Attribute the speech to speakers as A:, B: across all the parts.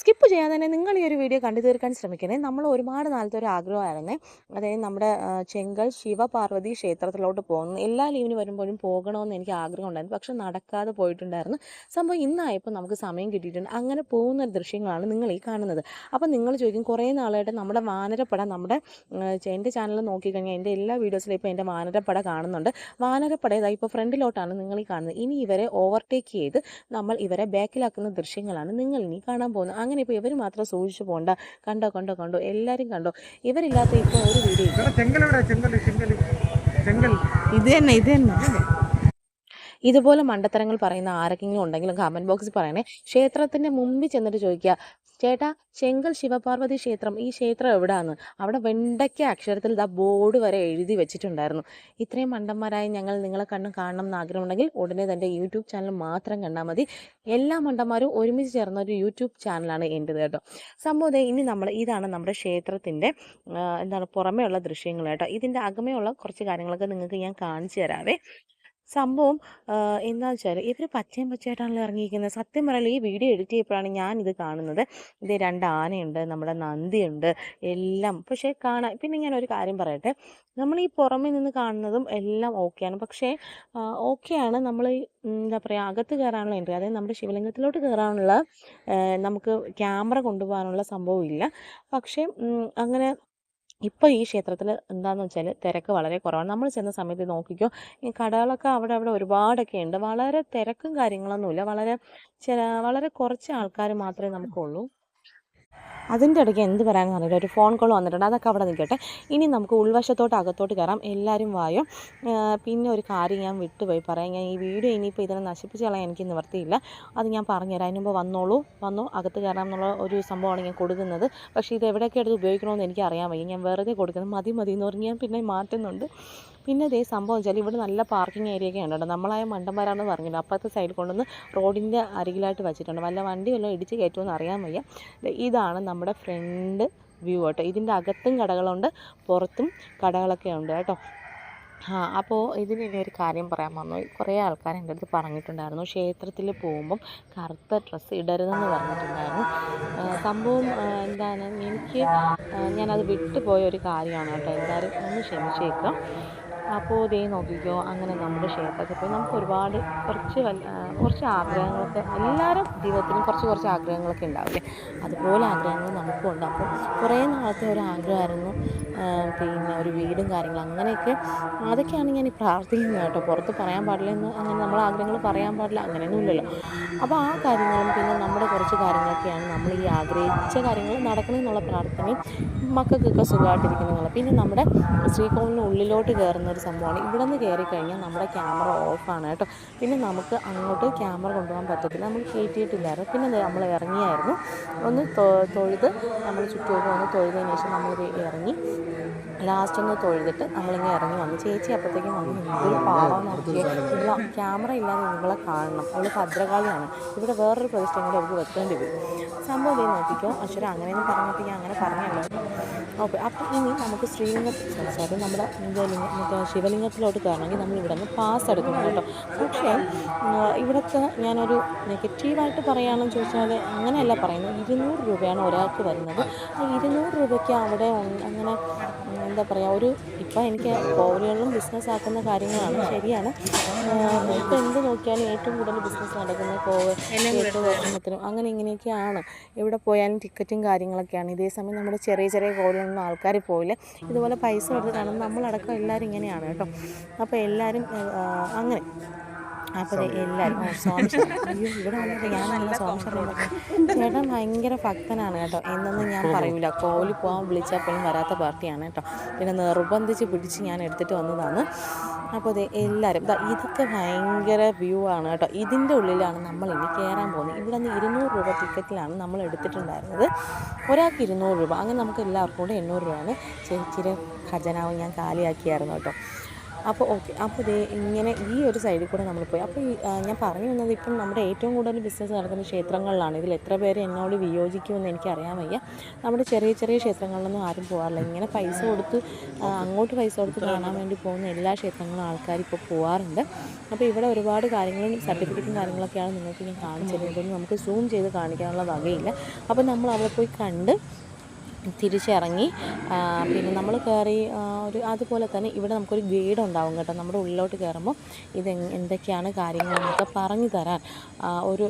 A: Skip ചെയ്യാതെ തന്നെ നിങ്ങൾ ഈ ഒരു വീഡിയോ കണ്ടു തീർക്കാൻ ശ്രമിക്കണേ. നമ്മൾ ഒരുപാട് നാളത്തെ ഒരു ആഗ്രഹമായിരുന്നേ. അതായത് നമ്മുടെ ചെങ്കൽ ശിവപാർവതി ക്ഷേത്രത്തിലോട്ട് പോകുന്നു. എല്ലാ ലീവിന് വരുമ്പോഴും പോകണമെന്ന് എനിക്ക് ആഗ്രഹം ഉണ്ടായിരുന്നു. പക്ഷെ നടക്കാതെ പോയിട്ടുണ്ടായിരുന്നു. സംഭവം ഇന്നായപ്പോൾ നമുക്ക് സമയം കിട്ടിയിട്ടുണ്ട്. അങ്ങനെ പോകുന്ന ദൃശ്യങ്ങളാണ് നിങ്ങൾ ഈ കാണുന്നത്. അപ്പോൾ നിങ്ങൾ ചോദിക്കും കുറേ നാളായിട്ട് നമ്മുടെ വാനരപ്പട നമ്മുടെ എന്റെ ചാനൽ നോക്കിക്കഴിഞ്ഞാൽ എന്റെ എല്ലാ വീഡിയോസിലും ഇപ്പോൾ എന്റെ വാനരപ്പട കാണുന്നുണ്ട്. വാനരപ്പട ഇപ്പോൾ ഫ്രണ്ടിലോട്ടാണ് നിങ്ങൾ ഈ കാണുന്നത്. ഇനി ഇവരെ ഓവർടേക്ക് ചെയ്ത് നമ്മൾ ഇവരെ ബാക്കിലാക്കുന്ന ദൃശ്യങ്ങളാണ് നിങ്ങൾ ഇനി കാണാൻ പോകുന്നത്. അങ്ങനെ ഇപ്പോൾ ഇവർ മാത്രം സൂക്ഷിച്ചു പോകണ്ട കണ്ടോ കണ്ടോ കണ്ടോ? എല്ലാവരും കണ്ടോ? ഇവരില്ലാത്ത ഇപ്പോൾ ഒരു വീഡിയോ ഇത് തന്നെ ഇത് തന്നെ. ഇതുപോലെ മണ്ടത്തരങ്ങൾ പറയുന്ന ആരെങ്കിലും ഉണ്ടെങ്കിലും കമന്റ് ബോക്സിൽ പറയണേ. ക്ഷേത്രത്തിന്റെ മുമ്പിൽ ചെന്നിട്ട് ചോദിക്കുക ചേട്ടാ ചെങ്കൽ ശിവപാർവതി ക്ഷേത്രം ഈ ക്ഷേത്രം എവിടാന്ന്? അവിടെ വെണ്ടയ്ക്ക അക്ഷരത്തിൽ ഇതാ ബോർഡ് വരെ എഴുതി വെച്ചിട്ടുണ്ടായിരുന്നു. ഇത്രയും മണ്ടന്മാരായി ഞങ്ങൾ നിങ്ങളെ കണ്ണും കാണണം എന്ന് ആഗ്രഹമുണ്ടെങ്കിൽ ഉടനെ തന്നെ യൂട്യൂബ് ചാനൽ മാത്രം കണ്ടാൽ മതി. എല്ലാ മണ്ടന്മാരും ഒരുമിച്ച് ചേർന്ന ഒരു യൂട്യൂബ് ചാനലാണ് എന്റെത് കേട്ടോ. സംഭവം ഇനി നമ്മൾ ഇതാണ് നമ്മുടെ ക്ഷേത്രത്തിന്റെ എന്താണ് പുറമേ ഉള്ള ദൃശ്യങ്ങൾ കേട്ടോ. ഇതിന്റെ അകമേ ഉള്ള കുറച്ച് കാര്യങ്ങളൊക്കെ നിങ്ങൾക്ക് ഞാൻ കാണിച്ചു തരാവേ. സംഭവം എന്താണെന്ന് വെച്ചാൽ ഇവർ പച്ചയും പച്ചയായിട്ടാണല്ലോ ഇറങ്ങിയിരിക്കുന്നത്. സത്യം പറയാൻ ഈ വീഡിയോ എഡിറ്റ് ചെയ്യപ്പോഴാണ് ഞാൻ ഇത് കാണുന്നത്. ഇത് രണ്ട് ആനയുണ്ട് നമ്മുടെ നന്ദിയുണ്ട് എല്ലാം. പക്ഷേ കാണാൻ പിന്നെ ഞാൻ ഒരു കാര്യം പറയട്ടെ. നമ്മൾ ഈ പുറമെ നിന്ന് കാണുന്നതും എല്ലാം ഓക്കെയാണ്. പക്ഷേ ഓക്കെയാണ് നമ്മൾ എന്താ പറയുക അകത്ത് കയറാനുള്ള എൻട്രി. അതായത് നമ്മുടെ ശിവലിംഗത്തിലോട്ട് കയറാനുള്ള നമുക്ക് ക്യാമറ കൊണ്ടുപോകാനുള്ള സംഭവം ഇല്ല. പക്ഷേ അങ്ങനെ ഇപ്പോൾ ഈ ക്ഷേത്രത്തിൽ എന്താണെന്ന് വെച്ചാൽ തിരക്ക് വളരെ കുറവാണ്. നമ്മൾ ചെന്ന സമയത്ത് നോക്കിക്കോ ഈ കടകളൊക്കെ അവിടെ അവിടെ ഒരുപാടൊക്കെ ഉണ്ട്. വളരെ തിരക്കും കാര്യങ്ങളൊന്നുമില്ല. വളരെ ചില വളരെ കുറച്ച് ആൾക്കാർ മാത്രമേ നമുക്കുള്ളൂ. അതിന്റെ ഇടയ്ക്ക് എന്ത് പറയാൻ അറിയില്ല. ഒരു ഫോൺ കോൾ വന്നിട്ടുണ്ട്. അതൊക്കെ അവിടെ നിൽക്കട്ടെ. ഇനി നമുക്ക് ഉൾവശത്തോട്ട് അകത്തോട്ട് കയറാം. എല്ലാവരും വായോ. പിന്നെ ഒരു കാര്യം ഞാൻ വിട്ടുപോയി. പറയാം ഞാൻ ഈ വീഡിയോ ഇനിയിപ്പോൾ ഇതിനെ നശിപ്പിച്ച് കളയാൻ എനിക്ക് നിവർത്തിയില്ല. അത് ഞാൻ പറഞ്ഞുതരാം. അതിന് മുമ്പ് വന്നോളൂ. വന്നു അകത്ത് കയറാം എന്നുള്ള ഒരു സംഭവമാണ് ഞാൻ കൊടുക്കുന്നത്. പക്ഷേ ഇത് എവിടെയൊക്കെ എടുത്ത് ഉപയോഗിക്കണമെന്ന് എനിക്ക് അറിയാൻ വയ്യ. ഞാൻ വെറുതെ കൊടുക്കുന്നത് മതി മതി എന്ന് പറഞ്ഞ് ഞാൻ പിന്നെ മാറ്റുന്നുണ്ട്. പിന്നെ ഇതേ സംഭവം വെച്ചാൽ ഇവിടെ നല്ല പാർക്കിംഗ് ഏരിയ ഒക്കെ ഉണ്ട് നമ്മളായ മണ്ടന്മാരാണെന്ന് പറഞ്ഞില്ല? അപ്പുറത്തെ സൈഡിൽ കൊണ്ടുവന്ന് റോഡിന്റെ അരികിലായിട്ട് വെച്ചിട്ടുണ്ട്. വല്ല വണ്ടി വല്ലതും ഇടിച്ച് കയറ്റുമെന്ന് അറിയാൻ വയ്യ. ഇതാണ് നമ്മുടെ ഫ്രണ്ട് വ്യൂ കേട്ടോ. ഇതിന്റെ അകത്തും കടകളുണ്ട് പുറത്തും കടകളൊക്കെ ഉണ്ട് കേട്ടോ. ആ അപ്പോൾ ഇതിന് ഇനി ഒരു കാര്യം പറയാൻ വന്നു. കുറേ ആൾക്കാർ എന്റെ അടുത്ത് പറഞ്ഞിട്ടുണ്ടായിരുന്നു. ക്ഷേത്രത്തിൽ പോകുമ്പം കറുത്ത ഡ്രസ്സ് ഇടരുതെന്ന് പറഞ്ഞിട്ടുണ്ടായിരുന്നു. സംഭവം എന്താണ്? എനിക്ക് ഞാനത് വിട്ടുപോയ ഒരു കാര്യമാണ് കേട്ടോ. എന്തായാലും ഒന്ന് ക്ഷമിച്ചേക്കാം. അപ്പോൾ ദേ നോക്കിക്കോ അങ്ങനെ നമ്മുടെ ക്ഷേത്രത്തിൽ പോയി നമുക്ക് ഒരുപാട് കുറച്ച് കുറച്ച് ആഗ്രഹങ്ങളൊക്കെ എല്ലാവരും ജീവിതത്തിലും കുറച്ച് കുറച്ച് ആഗ്രഹങ്ങളൊക്കെ ഉണ്ടാവില്ലേ? അതുപോലെ ആഗ്രഹങ്ങൾ നമുക്കും ഉണ്ട്. അപ്പോൾ കുറേ നാളത്തെ ഒരു ആഗ്രഹമായിരുന്നു പിന്നെ ഒരു വീടും കാര്യങ്ങളും അങ്ങനെയൊക്കെ. അതൊക്കെയാണ് ഞാൻ ഈ പ്രാർത്ഥിക്കുന്നത് കേട്ടോ. പുറത്ത് പറയാൻ പാടില്ല എന്ന് അങ്ങനെ നമ്മൾ ആഗ്രഹങ്ങൾ പറയാൻ പാടില്ല അങ്ങനെയൊന്നും ഇല്ലല്ലോ. അപ്പോൾ ആ കാര്യങ്ങളും പിന്നെ നമ്മുടെ കുറച്ച് കാര്യങ്ങളൊക്കെയാണ് നമ്മൾ ഈ ആഗ്രഹിച്ച കാര്യങ്ങൾ നടക്കണമെന്നുള്ള പ്രാർത്ഥനയും മക്കൾക്കൊക്കെ സുഖമായിട്ടിരിക്കുന്നുള്ള പിന്നെ നമ്മുടെ ശ്രീകോവിലിന് ഉള്ളിലോട്ട് കയറുന്ന ഒരു സംഭവമാണ്. ഇവിടെ നിന്ന് കയറി കഴിഞ്ഞാൽ നമ്മുടെ ക്യാമറ ഓഫാണ് കേട്ടോ. പിന്നെ നമുക്ക് അങ്ങോട്ട് ക്യാമറ കൊണ്ടുപോകാൻ പറ്റത്തില്ല. നമ്മൾ കയറ്റിയിട്ടില്ലായിരുന്നു പിന്നെ നമ്മൾ ഇറങ്ങിയായിരുന്നു. ഒന്ന് തൊഴുത് നമ്മൾ ചുറ്റുമൊക്കെ ഒന്ന് തൊഴുതതിന് ശേഷം നമ്മൾ ഇറങ്ങി ലാസ്റ്റ് ഒന്ന് തൊഴുതിട്ട് നമ്മളിങ്ങനെ ഇറങ്ങി വന്നു. ചേച്ചി അപ്പോഴത്തേക്കും വന്ന്. എന്തൊരു പാവം ഇല്ല ക്യാമറ ഇല്ലാതെ നിങ്ങളെ കാണണം. അവൾ ഭദ്രകാളിയാണ്. ഇവിടെ വേറൊരു പ്രതിഷ്ഠ കൂടെ അവർക്ക് വെക്കേണ്ടി വരും. സംഭവം നോക്കിക്കോ. അശ്വര അങ്ങനെയൊന്നും പറഞ്ഞിട്ട് ഞാൻ അങ്ങനെ പറഞ്ഞല്ലോ. ഓക്കെ. അപ്പം ഇനി നമുക്ക് ശ്രീലിംഗത്തിൽ സംസാരം നമ്മുടെ ലിംഗ മറ്റേ ശിവലിംഗത്തിലോട്ട് കയറണമെങ്കിൽ നമ്മൾ ഇവിടെ നിന്ന് പാസ് എടുക്കണം കേട്ടോ. പക്ഷേ ഇവിടുത്തെ ഞാനൊരു നെഗറ്റീവായിട്ട് പറയുകയാണെന്ന് ചോദിച്ചാൽ അങ്ങനെയല്ല പറയുന്നത്. ഇരുന്നൂറ് രൂപയാണ് ഒരാൾക്ക് വരുന്നത്. ഇരുന്നൂറ് രൂപയ്ക്ക് അവിടെ അങ്ങനെ എന്താ പറയുക ഒരു ഇപ്പം എനിക്ക് കോവിലുകളിലും ബിസിനസ് ആക്കുന്ന കാര്യങ്ങളാണ് ശരിയാണ്. ഇപ്പം എന്ത് നോക്കിയാലും ഏറ്റവും കൂടുതൽ ബിസിനസ് നടക്കുന്നത് കോവ് ദർശനത്തിനും അങ്ങനെ ഇങ്ങനെയൊക്കെയാണ്. എവിടെ പോയാലും ടിക്കറ്റും കാര്യങ്ങളൊക്കെയാണ്. ഇതേ സമയം നമ്മുടെ ചെറിയ ചെറിയ കോവിലൊന്നും ആൾക്കാർ പോയില്ല ഇതുപോലെ പൈസ കൊടുത്ത് കാണുമ്പോൾ നമ്മളടക്കം എല്ലാവരും ഇങ്ങനെയാണ് കേട്ടോ. അപ്പോൾ എല്ലാവരും അങ്ങനെ. അപ്പോൾ എല്ലാവരും ഓ. അയ്യോ ഇവിടെ വന്നിട്ട് ചേട്ടൻ ഭയങ്കര ഭക്തനാണ് കേട്ടോ. എന്നൊന്നും ഞാൻ പറയൂല. കോവിൽ പോകാൻ വിളിച്ചാൽ പോലും വരാത്ത പാർട്ടിയാണ് കേട്ടോ. പിന്നെ നിർബന്ധിച്ച് പിടിച്ച് ഞാൻ എടുത്തിട്ട് വന്നതാണ്. അപ്പോൾ അതെ എല്ലാവരും ഇതൊക്കെ ഭയങ്കര വ്യൂ ആണ് കേട്ടോ. ഇതിന്റെ ഉള്ളിലാണ് നമ്മൾ ഇനി കയറാൻ പോകുന്നത്. ഇവിടെ നിന്ന് ഇരുന്നൂറ് രൂപ ടിക്കറ്റിലാണ് നമ്മൾ എടുത്തിട്ടുണ്ടായിരുന്നത്. ഒരാൾക്ക് ഇരുന്നൂറ് രൂപ. അങ്ങനെ നമുക്ക് എല്ലാവർക്കും കൂടെ എണ്ണൂറ് രൂപയാണ്. ചേച്ചിയുടെ ഖജനാവ് ഞാൻ കാലിയാക്കിയായിരുന്നു കേട്ടോ. അപ്പോൾ ഓക്കെ. അപ്പോൾ ഇതേ ഇങ്ങനെ ഈ ഒരു സൈഡിൽ കൂടെ നമ്മൾ പോയി. അപ്പോൾ ഞാൻ പറഞ്ഞു വന്നത് ഇപ്പം നമ്മുടെ ഏറ്റവും കൂടുതൽ ബിസിനസ് നടക്കുന്ന ക്ഷേത്രങ്ങളിലാണ്. ഇതിൽ എത്ര പേര് എന്നോട് വിയോജിക്കുമെന്ന് എനിക്കറിയാൻ വയ്യ. നമ്മുടെ ചെറിയ ചെറിയ ക്ഷേത്രങ്ങളിലൊന്നും ആരും പോകാറില്ല ഇങ്ങനെ പൈസ കൊടുത്ത് അങ്ങോട്ട് പൈസ കൊടുത്ത് കാണാൻ വേണ്ടി പോകുന്ന എല്ലാ ക്ഷേത്രങ്ങളും ആൾക്കാർ ഇപ്പോൾ പോകാറുണ്ട് അപ്പോൾ ഇവിടെ ഒരുപാട് കാര്യങ്ങളും സർട്ടിഫിക്കറ്റും കാര്യങ്ങളൊക്കെയാണ് നിങ്ങൾക്ക് ഞാൻ കാണിച്ചത് ഇതൊന്നും നമുക്ക് സൂം ചെയ്ത് കാണിക്കാനുള്ള വകയില്ല. അപ്പോൾ നമ്മൾ അവിടെ പോയി കണ്ട് തിരിച്ചിറങ്ങി. പിന്നെ നമ്മൾ കയറി ഒരു അതുപോലെ തന്നെ ഇവിടെ നമുക്കൊരു ഗൈഡ് ഉണ്ടാവും കേട്ടോ. നമ്മുടെ ഉള്ളിലോട്ട് കയറുമ്പോൾ ഇത് എന്തൊക്കെയാണ് കാര്യങ്ങളെന്നൊക്കെ പറഞ്ഞു തരാൻ. ഒരു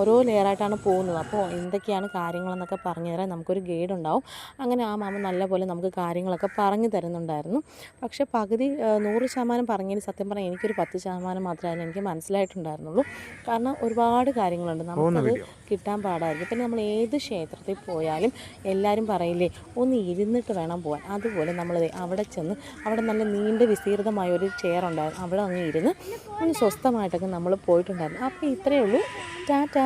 A: ഓരോ ലെയറായിട്ടാണ് പോകുന്നത്. അപ്പോൾ എന്തൊക്കെയാണ് കാര്യങ്ങളെന്നൊക്കെ പറഞ്ഞു തരാൻ നമുക്കൊരു ഗൈഡ് ഉണ്ടാവും അങ്ങനെ ആ മാമ നല്ലപോലെ നമുക്ക് കാര്യങ്ങളൊക്കെ പറഞ്ഞു തരുന്നുണ്ടായിരുന്നു. പക്ഷേ പകുതി നൂറ് ശതമാനം പറഞ്ഞതിന് സത്യം പറഞ്ഞാൽ എനിക്കൊരു പത്ത് ശതമാനം മാത്രമേ എനിക്ക് മനസ്സിലായിട്ടുണ്ടായിരുന്നുള്ളൂ. കാരണം ഒരുപാട് കാര്യങ്ങളുണ്ട്. നമുക്കത് കിട്ടാൻ പാടായിരിക്കും. പിന്നെ നമ്മൾ ഏത് ക്ഷേത്രത്തിൽ പോയാലും എല്ലാവരും പറയില്ലേ? ഒന്ന് ഇരുന്നിട്ട് വേണം പോകാൻ അതുപോലെ നമ്മൾ അവിടെ ചെന്ന് അവിടെ നല്ല നീണ്ട വിസ്തീർണമായ ഒരു ചെയർ ഉണ്ടായിരുന്നു. അവിടെ അങ്ങ് ഇരുന്ന് ഒന്ന് സ്വസ്ഥമായിട്ടൊക്കെ നമ്മൾ പോയിട്ടുണ്ടായിരുന്നു. അപ്പോൾ ഇത്രയേ ഉള്ളൂ. ടാറ്റ.